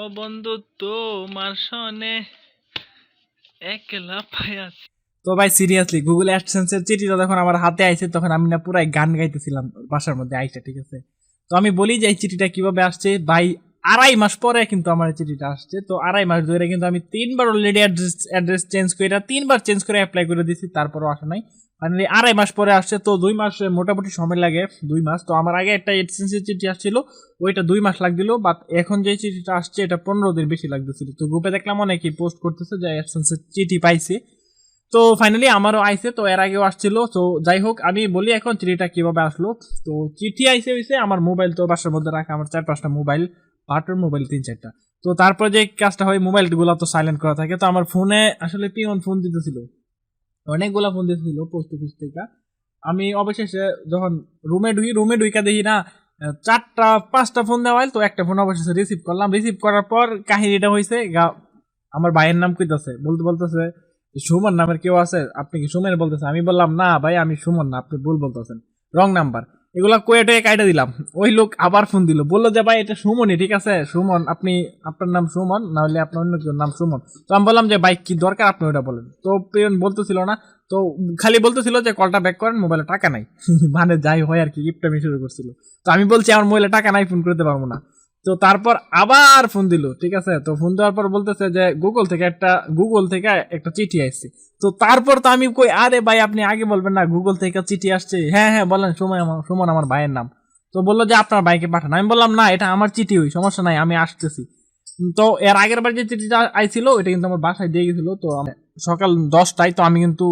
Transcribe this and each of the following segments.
ও বন্ধু, তোমার একলা পায়াছি তো ভাই সিরিয়াসলি গুগল অ্যাডসেন্সের চিঠিটা যখন আমার হাতে আইছে, তখন আমি না পুরাই গান গাইতেছিলাম বাসার মধ্যে আইসা, ঠিক আছে? তো আমি বলি যে, এই চিঠিটা কীভাবে আসছে? ভাই, আড়াই মাস পরে কিন্তু আমার চিঠিটা আসছে। তো আড়াই মাস ধরে কিন্তু আমি তিনবার অলরেডি অ্যাড্রেস অ্যাড্রেস চেঞ্জ করে তিনবার চেঞ্জ করে অ্যাপ্লাই করে দিয়েছি তারপরও আসে নাই। ফাইনালি আড়াই মাস পরে আসছে, তো দুই মাস মোটামুটি সময় লাগে, দুই মাস। তো আমার আগে একটা এডসেন্সের চিঠি আসছিল, ওইটা দুই মাস লাগছিল বাট এখন যে চিঠিটা আসছে, এটা পনেরো দিন বেশি লাগতেছিল। তো গ্রুপে দেখলাম অনেকেই পোস্ট করতেছে যে এডসেন্সের চিঠি পাইছে। তো ফাইনালি আমারও আইসে তো এর আগেও আসছিল। তো যাই হোক, আমি বলি এখন চিঠিটা কীভাবে আসলো। তো চিঠি আইসে হইছে আমার মোবাইল তো বাসার মধ্যে রাখা, আমার চার পাঁচটা মোবাইল বাটার মোবাইল তিন চারটা। তো তারপর যে কাজটা হয় মোবাইলগুলো তো সাইলেন্ট করা থাকে। তো আমার ফোনে আসলে পিওন ফোন দিতেছিল। অনেকগুলা ফোন দিয়েছিল পোস্ট অফিস থেকে। আমি অবশেষে যখন রুমে ঢুকি রুমে ঢুইকা দেখি না, চারটা, পাঁচটা ফোন দেওয়া তো একটা ফোন অবশেষে রিসিভ করলাম। রিসিভ করার পর কাহিনীটা হয়েছে আমার ভাইয়ের নাম কইতাছে, বলতে বলতেছে, সুমন নামের কেউ আছে, আপনি কি সুমন বলতেছে আমি বললাম, না ভাই, আমি সুমন না, আপনি ভুল বলতেছেন। রং নাম্বার এগুলা কোয়েটে কাইটা দিলাম। ওই লোক আবার ফোন দিল, বলল যে, ভাই, এটা সুমনই, ঠিক আছে? সুমন, আপনি, আপনার নাম সুমন, না হলে আপনার অন্য কেউ নাম সুমন। তো আমি বললাম যে, ভাই, কি দরকার আপনি ওটা বলেন? তো প্রিয়ন বলতেছিল না, তো খালি বলতেছিল যে, কলটা ব্যাক করেন মোবাইলে টাকা নাই। মানে যাই হয় আর কি, গিফট আমি শুরু করছিল। তো আমি বলছি, আমার মোবাইলে টাকা নাই ফোন করতে পারব না। তো তারপর আবার ফোন দিল, ঠিক আছে? তো ফোন দেওয়ার পর বলতেছে যে গুগল থেকে একটা গুগল থেকে একটা চিঠি আসছে তো তারপর তো আমি কই, আরে ভাই, আপনি আগে বলবেন না গুগল থেকে চিঠি আসছে। হ্যাঁ হ্যাঁ বলেন সময় আমার, সুমন আমার ভাইয়ের নাম। তো বলল যে, আপনার ভাইকে পাঠান। আমি বললাম, না, এটা আমার চিঠি ওই, সমস্যা নাই, আমি আসতেছি। তো এর আগের বার যে চিঠিটা আইছিল, ওইটা কিন্তু আমার বাসায় দিয়ে গেছিল। তো সকাল দশটায় তো আমি কিন্তু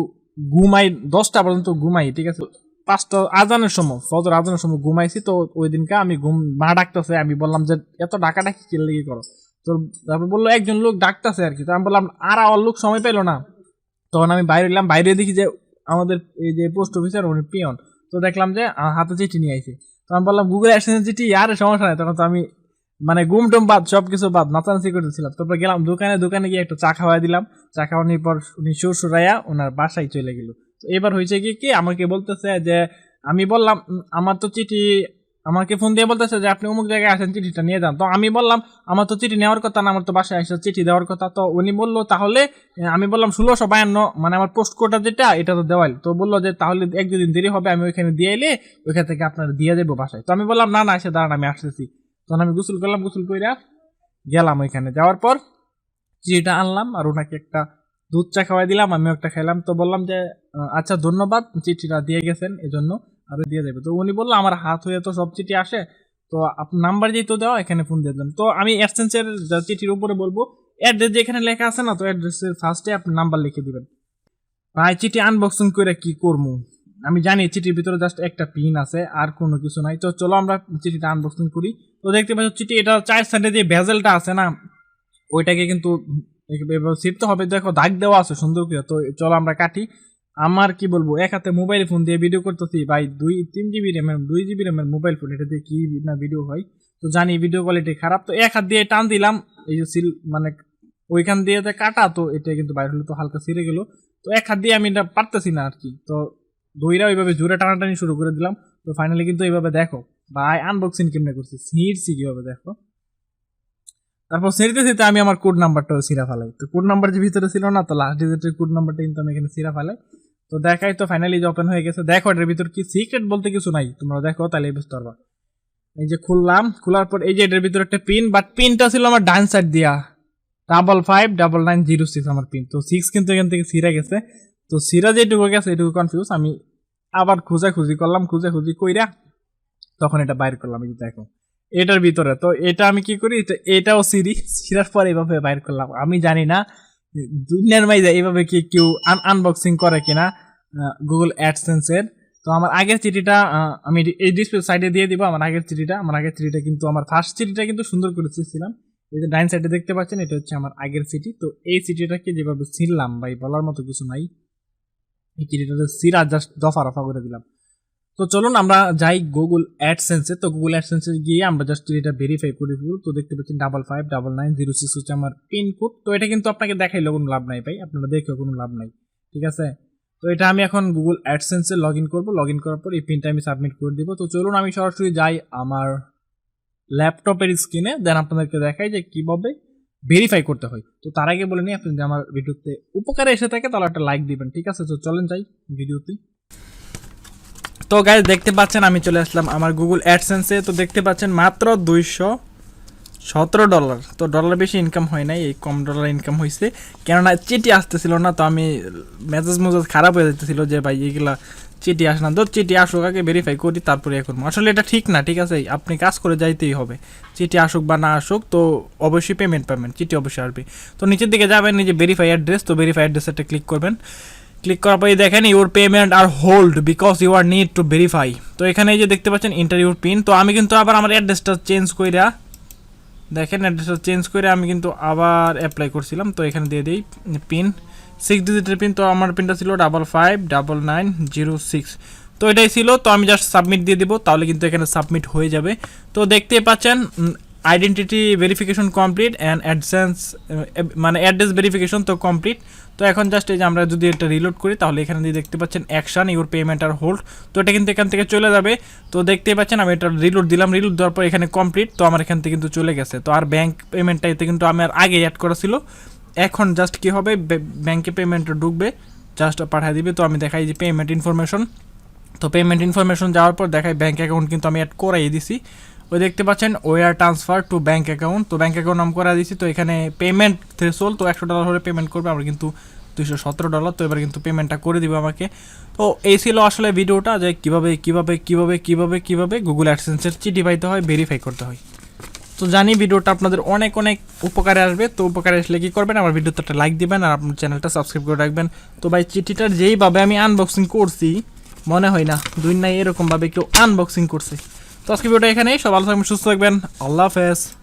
ঘুমাই, দশটা পর্যন্ত ঘুমাই, ঠিক আছে? পাঁচটা আজানের সময়, ফজর আজানের সময় ঘুমাইছি তো ওই দিনকে আমি ঘুম, মা ডাকতেছে, আমি বললাম যে, এত ডাকা ডাকি কি লেগে করো? তো তারপর বলল, একজন লোক ডাকতেছে আর কি তো আমি বললাম, আর আর লোক সময় পেল না। তখন আমি বাইরে এলাম, বাইরে দেখি যে আমাদের এই যে পোস্ট অফিসার, উনি পিয়ন। তো দেখলাম যে হাতে চিঠি নিয়ে আইছে। তো আমি বললাম, গুগল অ্যাডসেন্স চিঠি? আর, সমস্যা নাই। তখন তো আমি মানে গুম টুম বাদ সব কিছু বাদ, নাচানাচি করতেছিলাম। তারপর গেলাম দোকানে দোকানে গিয়ে একটু চা খাওয়াই দিলাম। চা খাওয়ানোর পর উনি সুর সুরাইয়া ওনার বাসায় চলে গেল। এবার হয়েছে কি কি আমাকে বলতেছে যে, আমি বললাম আমার তো চিঠি, আমাকে ফোন দিয়ে বলতেছে যে, আপনি অমুক জায়গায় আসেন, চিঠিটা নিয়ে যান। তো আমি বললাম, আমার তো চিঠি নেওয়ার কথা না, আমার তো বাসায় এসে চিঠি দেওয়ার কথা। তো উনি বলল, তাহলে আমি বললাম ষোলোশো বায়ান্ন মানে আমার পোস্ট কোডটা যেটা, এটা তো দেওয়াল। তো বলল যে, তাহলে এক দুদিন দেরি হবে, আমি ওইখানে দিয়ে এলে, ওইখান থেকে আপনার দিয়ে দেবো বাসায়। তো আমি বললাম, না না, এসে দাঁড়ান, আমি আসতেছি। তখন আমি গোসল করলাম, গোসল কইরা গেলাম ওইখানে। যাওয়ার পর চিঠিটা আনলাম আর ওনাকে একটা দুধ চা খাওয়াই দিলাম, আমিও একটা খেলাম তো বললাম যে আচ্ছা ধন্যবাদ, চিঠিটা দিয়ে গেছেন, এজন্য আরও দিয়ে যাবে। তো উনি বলল, আমার হাত হয়ে তো সব চিঠি আসে, তো আপনার নাম্বার যেহেতু দেওয়া, এখানে ফোন দিয়ে দিলাম। তো আমি অ্যাবসেন্সের চিঠির উপরে বলব অ্যাড্রেস যেখানে লেখা আছে না, তো অ্যাড্রেসের ফার্স্টে আপনি নাম্বার লিখে দিবেন। ভাই, চিঠি আনবক্সিং করে কি করব আমি জানি চিঠির ভিতরে জাস্ট একটা পিন আছে, আর কোনো কিছু নাই। তো চলো আমরা চিঠিটা আনবক্সিং করি। তো দেখতে পাচ্ছ, চিঠি এটা চার সাইডে যে ভেজেলটা আছে না, ওইটাকে কিন্তু ছিটতে হবে। দেখো, দাগ দেওয়া আছে সুন্দর করে। তো চলো আমরা কাটি। আমার কি বলব, এক হাতে মোবাইল ফোন দিয়ে ভিডিও করতেছি। ভাই, দুই, তিন জিবি র্যামের দুই জিবি র্যামের মোবাইল ফোন এটা দিয়ে কি না ভিডিও হয়? তো জানি ভিডিও কোয়ালিটি খারাপ। তো এক হাত দিয়ে টান দিলাম। এই যে সিল মানে ওইখান দিয়ে তো কাটা, তো এটা কিন্তু বাইরে হলে, তো হালকা ছিঁড়ে গেল। তো এক হাত দিয়ে আমি এটা পারতেছি না আর কি তো দইরা ওইভাবে জোরে টানাটানি শুরু করে দিলাম। তো ফাইনালি কিন্তু এইভাবে দেখো। ভাই আনবক্সিং কেমনে করছি? ছিঁড়ছি কীভাবে দেখো? তারপর ছিঁড়তে ছিঁড়তে আমি আমার কোড নাম্বারটাও সিরা ফেলাই। তো কোড নাম্বার যে ভিতরে ছিল না, তো লাস্ট ডিজিটের কোড নাম্বারটা কিন্তু আমি এখানে সিরা ফেলাই। তো দেখাই তো ফাইনালি যে ওপেন হয়ে গেছে। দেখো, এটার ভিতর কি সিক্রেট বলতে কিছু নাই। তোমরা দেখো, তাহলে বুঝতে পারবা। এই যে খুললাম, খোলার পর এই যে এটার ভিতরে একটা পিন বাট পিনটা ছিল আমার ডান সাইড দিয়া। Double five double nine zero six আমার পিন তো সিক্স কিন্তু এখান থেকে সিরা গেছে। তো সিরা যেটুকু গেছে, এটুকু কনফিউজ আমি আবার খুঁজে খুঁজি করলাম খুঁজে খুঁজি কইরা তখন এটা বাইর করলাম। এই যে দেখো। এটার ভিতরে। তো এটা আমি কি করি? এটা- এটাও সিরি সিরার পর এইভাবে বাইর করলাম। আমি জানি না, দুনিয়ার মাইজা এইভাবে কি কেউ আনবক্সিং করে কিনা গুগল অ্যাডসেন্সের তো আমার আগের চিঠিটা আমি এই ডিসপ্লে সাইডে দিয়ে দিব আমার আগের চিঠিটা। আমার আগের চিঠিটা কিন্তু আমার ফার্স্ট চিঠিটা কিন্তু সুন্দর করে ছিলাম এই যে ডাইন সাইডে দেখতে পাচ্ছেন, এটা হচ্ছে আমার আগের চিঠি। তো এই চিঠিটাকে যেভাবে ছিললাম ভাই, বলার মতো কিছু নাই। এই চিঠিটাতে সিরা জাস্ট দফা রফা করে দিলাম। তো চলুন আমরা যাই গুগল অ্যাডসেন্সে তো গুগল অ্যাডসেন্সে গিয়ে আমরা জাস্ট এটা ভেরিফাই করে দিব। তো দেখতে পাচ্ছেন double five double nine zero six হচ্ছে আমার পিন কোড তো এটা কিন্তু আপনাকে দেখাইলে কোনো লাভ নাই ভাই। আপনারা দেখেও কোনো লাভ নাই। ঠিক আছে? তো এটা আমি এখন গুগল অ্যাডসেন্সে লগ ইন করব। লগ ইন করার পর এই পিনটা আমি সাবমিট করে দিব। তো চলুন আমি সরাসরি যাই আমার ল্যাপটপের স্ক্রিনে দেন আপনাদেরকে দেখাই যে কীভাবে ভেরিফাই করতে হয়। তো তার আগে বলে নিই, আপনি যদি আমার ভিডিওতে উপকারে এসে থাকে, তাহলে একটা লাইক দিবেন। ঠিক আছে? তো চলেন যাই ভিডিওতে। তো গাইজ দেখতে পাচ্ছেন, আমি চলে আসলাম আমার গুগল অ্যাডসেন্সে তো দেখতে পাচ্ছেন, মাত্র দুইশো সতেরো ডলার তো ডলার বেশি ইনকাম হয় নাই, এই কম ডলার ইনকাম হয়েছে কেননা চিঠি আসতেছিল না, তো আমি মেজাজ মেজাজ খারাপ হয়ে যেতেছিল যে, ভাই, এগুলা চিঠি আসে না। তো চিঠি আসুক, আগে ভেরিফাই করি, তারপরে এখন আসলে এটা ঠিক না, ঠিক আছে? আপনি কাজ করে যাইতেই হবে। চিঠি আসুক বা না আসুক, তো অবশ্যই পেমেন্ট পাবেন, চিঠি অবশ্যই আসবে। তো নিচের দিকে যাবেন নিজে ভেরিফাই অ্যাড্রেস তো ভেরিফাই অ্যাড্রেসটা ক্লিক করবেন। ক্লিক করার পরে দেখেন your payment are hold because you are need to verify তো এখানে এই যে দেখতে পাচ্ছেন ইন্টারভিউর পিন তো আমি কিন্তু আবার আমার অ্যাড্রেসটা চেঞ্জ কইরা, দেখেন অ্যাড্রেসটা চেঞ্জ করে আমি কিন্তু আবার অ্যাপ্লাই করছিলাম। তো এখানে দিয়ে দিই পিন সিক্স ডিজিটের পিন তো আমার পিনটা ছিল double five double nine zero six তো এটাই ছিল, তো আমি জাস্ট সাবমিট দিয়ে দিব, তাহলে কিন্তু এখানে সাবমিট হয়ে যাবে। তো দেখতেই পাচ্ছেন identity verification complete and AdSense মানে অ্যাড্রেস ভেরিফিকেশন তো কমপ্লিট তো এখন জাস্ট এই যে আমরা যদি এটা রিলোড করি, তাহলে এখানে দিয়ে দেখতে পাচ্ছেন action your payment are hold তো এটা কিন্তু এখান থেকে চলে যাবে। তো দেখতেই পাচ্ছেন আমি এটা রিলোড দিলাম রিলোড দেওয়ার পর এখানে কমপ্লিট তো আমার এখান থেকে কিন্তু চলে গেছে। তো আর ব্যাঙ্ক পেমেন্টটা এতে কিন্তু আমার আগে অ্যাড করা ছিল। এখন জাস্ট কি হবে? ব্যাংকে পেমেন্টটা ঢুকবে জাস্ট পাঠিয়ে দিবে। তো আমি দেখাই যে পেমেন্ট ইনফরমেশন তো পেমেন্ট ইনফরমেশন যাওয়ার পর দেখাই ব্যাঙ্ক অ্যাকাউন্ট কিন্তু আমি অ্যাড করাই দিছি। ওই দেখতে পাচ্ছেন wire transfer to bank account তো ব্যাঙ্ক অ্যাকাউন্ট নাম করা দিয়েছি, তো এখানে পেমেন্ট থ্রেসোল তো একশো ডলার হলে পেমেন্ট করবে, আমরা কিন্তু দুইশো সতেরো ডলার তো এবার কিন্তু পেমেন্টটা করে দিবে আমাকে। তো এই ছিল আসলে ভিডিওটা, যে কীভাবে কীভাবে কীভাবে কীভাবে কীভাবে গুগল অ্যাডসেন্সের চিঠি পাইতে হয় ভেরিফাই করতে হয়। তো জানি ভিডিওটা আপনাদের অনেক অনেক উপকারে আসবে, তো উপকারে আসলে কী করবেন, আমার ভিডিওতে একটা লাইক দিবেন, আর আপনার চ্যানেলটা সাবস্ক্রাইব করে রাখবেন। তো ভাই, চিঠিটার যেইভাবে আমি আনবক্সিং করছি, মনে হয় না, দুই নাই এরকমভাবে কেউ আনবক্সিং করছে। তো আজকে ভিডিওটা এখানেই। সব ভালো থাকবেন সুস্থ থাকবেন। আল্লাহ হাফেজ।